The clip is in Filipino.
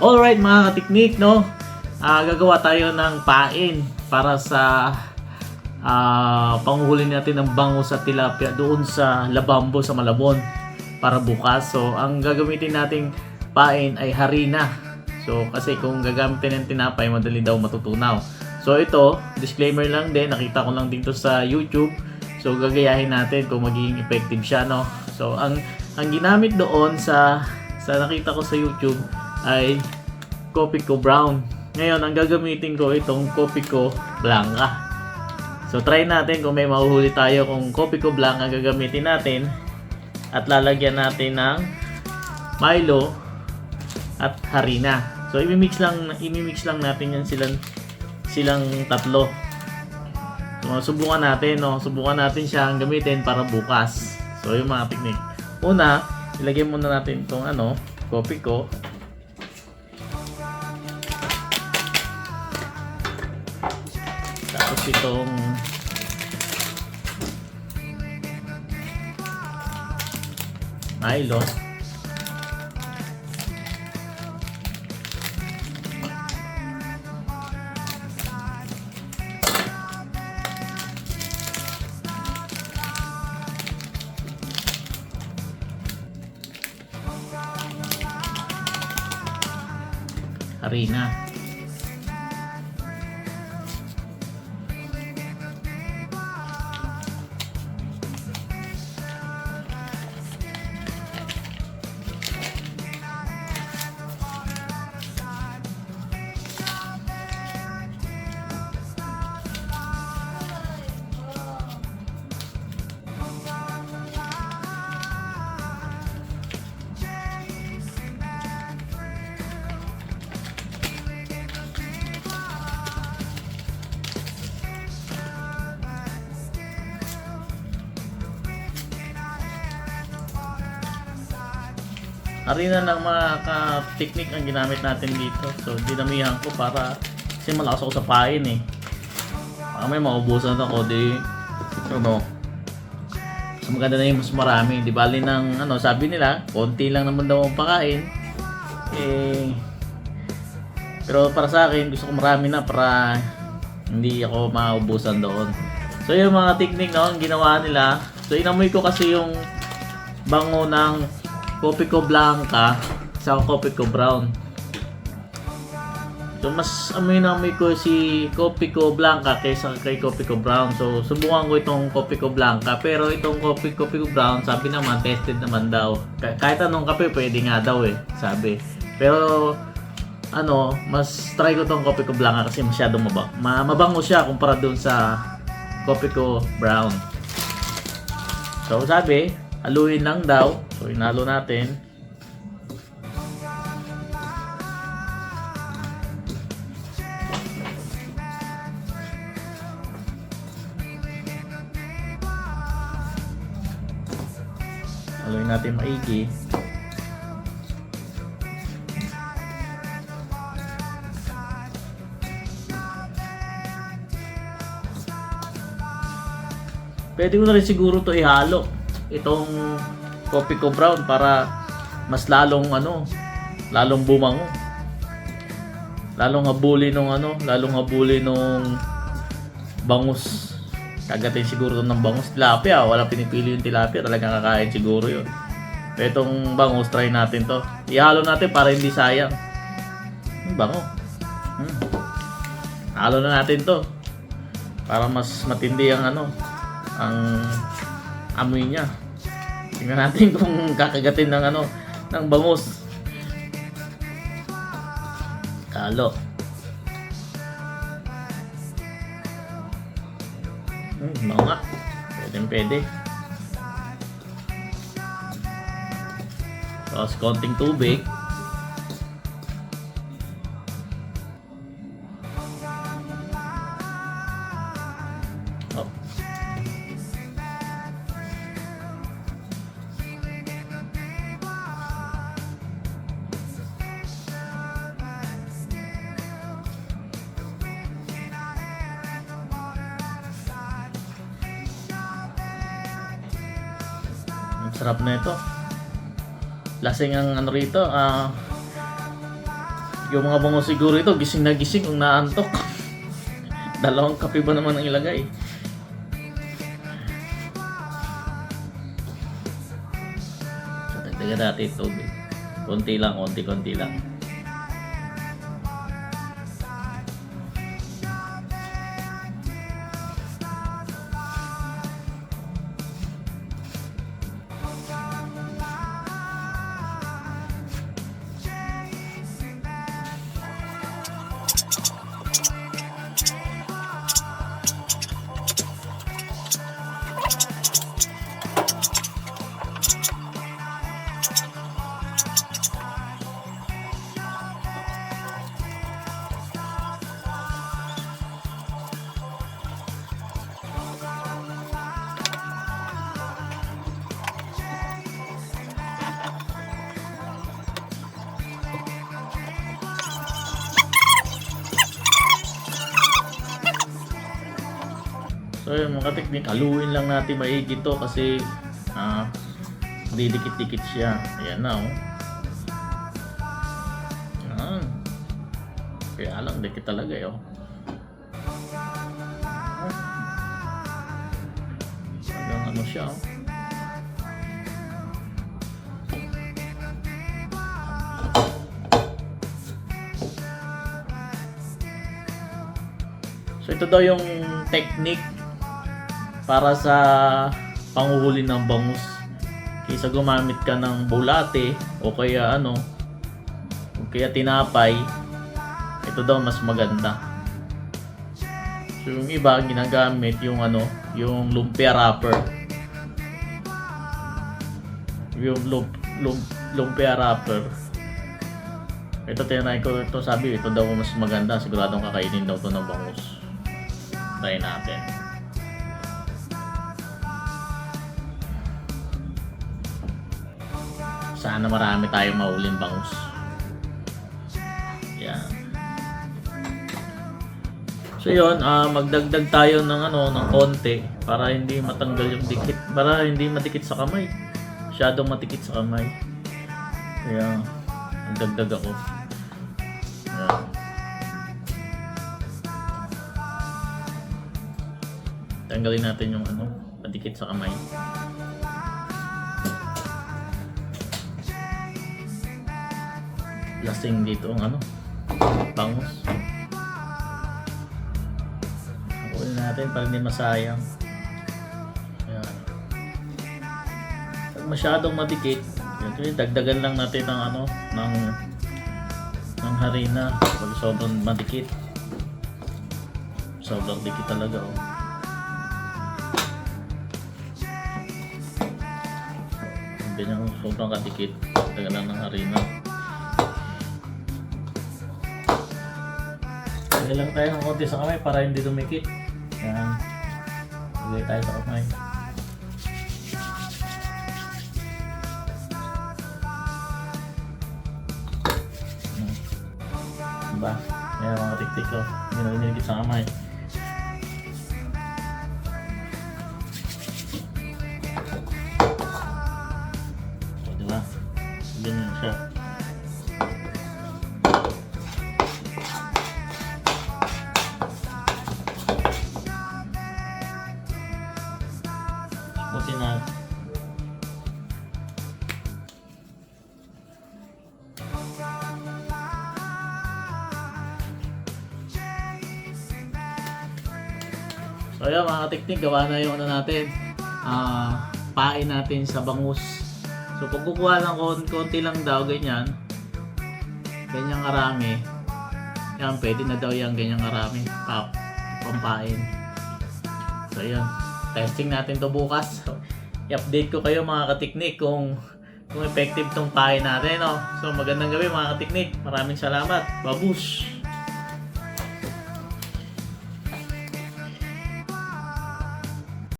Alright mga katiknik, no? Ah, gagawa tayo ng pain para sa ah panghuli natin ng bangus at tilapia doon sa Labambo sa Malabon para bukas. So, ang gagamitin nating pain ay harina. So, kasi kung gagamitin ng tinapay, madali daw matutunaw. So, ito, disclaimer lang din, nakita ko lang dito sa YouTube. So, gagayahin natin kung magiging effective siya, no? So, ang ang ginamit doon sa sa nakita ko sa YouTube ay Copico Brown. Ngayon, ang gagamitin ko itong Copico Blanca. So, try natin kung may mahuhuli tayo kung Copico Blanca gagamitin natin at lalagyan natin ng Milo at harina. So, imimix lang, imimix lang natin yan silang, silang tatlo. So, subukan natin, no? Subukan natin siyang gamitin para bukas. So, yung mga technique. Una, ilagay muna natin itong ano, coffee itong nylon. harina. Harina ng mga ka-technique ang ginamit natin dito. So, dinamihan ko para kasi malakas ako sa pain eh. Baka may maubusan ako, di ano, mas maganda na yung mas marami. Di bali ng, ano, sabi nila, konti lang naman daw ang pakain. Eh, pero para sa akin, gusto ko marami na para hindi ako maubusan doon. So, yung mga technique no, ang ginawa nila. So, inamoy ko kasi yung bango ng Copico Blanca sa Copico Brown. So, mas amoy na ko si Copico Blanca kaysa kay Copico Brown. So, subukan ko itong Copico Blanca. Pero itong Copico, Copico Brown, sabi naman, tested naman daw. Ka- kahit anong kape, pwede nga daw eh, sabi. Pero, ano, mas try ko tong Copico Blanca kasi masyadong mabang. Ma mabango siya kumpara dun sa Copico Brown. So, sabi, haluin lang daw. So, inalo natin. Haluin natin maigi. Pwede ko na rin siguro to ihalo. Itong coffee ko brown para mas lalong ano, lalong bumango. Lalong habuli nung ano, lalong habuli nung bangus. Kagatin siguro ng bangus. Tilapia, wala pinipili yung tilapia. Talagang kakain siguro yun. Pero itong bangus, try natin to. Ihalo natin para hindi sayang. Hmm, bango. Hmm. Halo na natin to. Para mas matindi ang ano, ang amoy niya. Tingnan natin kung kakagatin ng ano, ng bangus. Kalo. Hmm, nga. Pwede pwede. Tapos konting tubig. Sarap na ito. Lasing ang ano rito, ah Yung mga bango siguro ito, gising na gising kung naantok. Dalawang kape ba naman ang ilagay? Dagdagan natin ito. Konti lang, konti-konti lang. So yun mga teknik, haluin lang natin maigi to kasi ah, didikit-dikit siya. Ayan na oh. Yan. Kaya lang, dikit talaga eh oh. Hanggang ano siya oh. So ito daw yung technique para sa panguhuli ng bangus. Kaysa gumamit ka ng bulate o kaya ano, o kaya tinapay, ito daw mas maganda. So yung iba ginagamit yung ano, yung lumpia wrapper. Yung lump, lump, lumpia wrapper. Ito tinanay ko ito sabi ito daw mas maganda siguradong kakainin daw to ng bangus. Try natin. Sana marami tayong mauling bangus. Yan. So yun, ah, magdagdag tayo ng ano, ng konti para hindi matanggal yung dikit, para hindi madikit sa kamay. Masyadong matikit sa kamay. Kaya, magdagdag ako. Yan. Tanggalin natin yung ano, madikit sa kamay. Lasing dito ang ano, bangus. Hakuin natin para hindi masayang. Ayan. Pag masyadong madikit, yun, dagdagan lang natin ng ano, ng ng harina pag sobrang madikit. Sobrang dikit talaga oh. ganyan sobrang kadikit tagal lang ng harina Lagay lang tayo ng konti sa kamay para hindi dumikit. Yan. Lagay tayo sa kamay. Diba? Yan mga tiktik ko. Hindi na dumikit sa kamay. So, di ba? Ganyan siya. So ayan mga teknik, gawa na yung ano natin. Ah, pain natin sa bangus. So pag kukuha lang kon konti lang daw ganyan. Ganyang karami. Yan, pwede na daw yan ganyang karami. Pap, pampain. So ayan, testing natin to bukas. So, i-update ko kayo mga katiknik kung kung effective tong pain natin. No? So magandang gabi mga katiknik. Maraming salamat. Babush!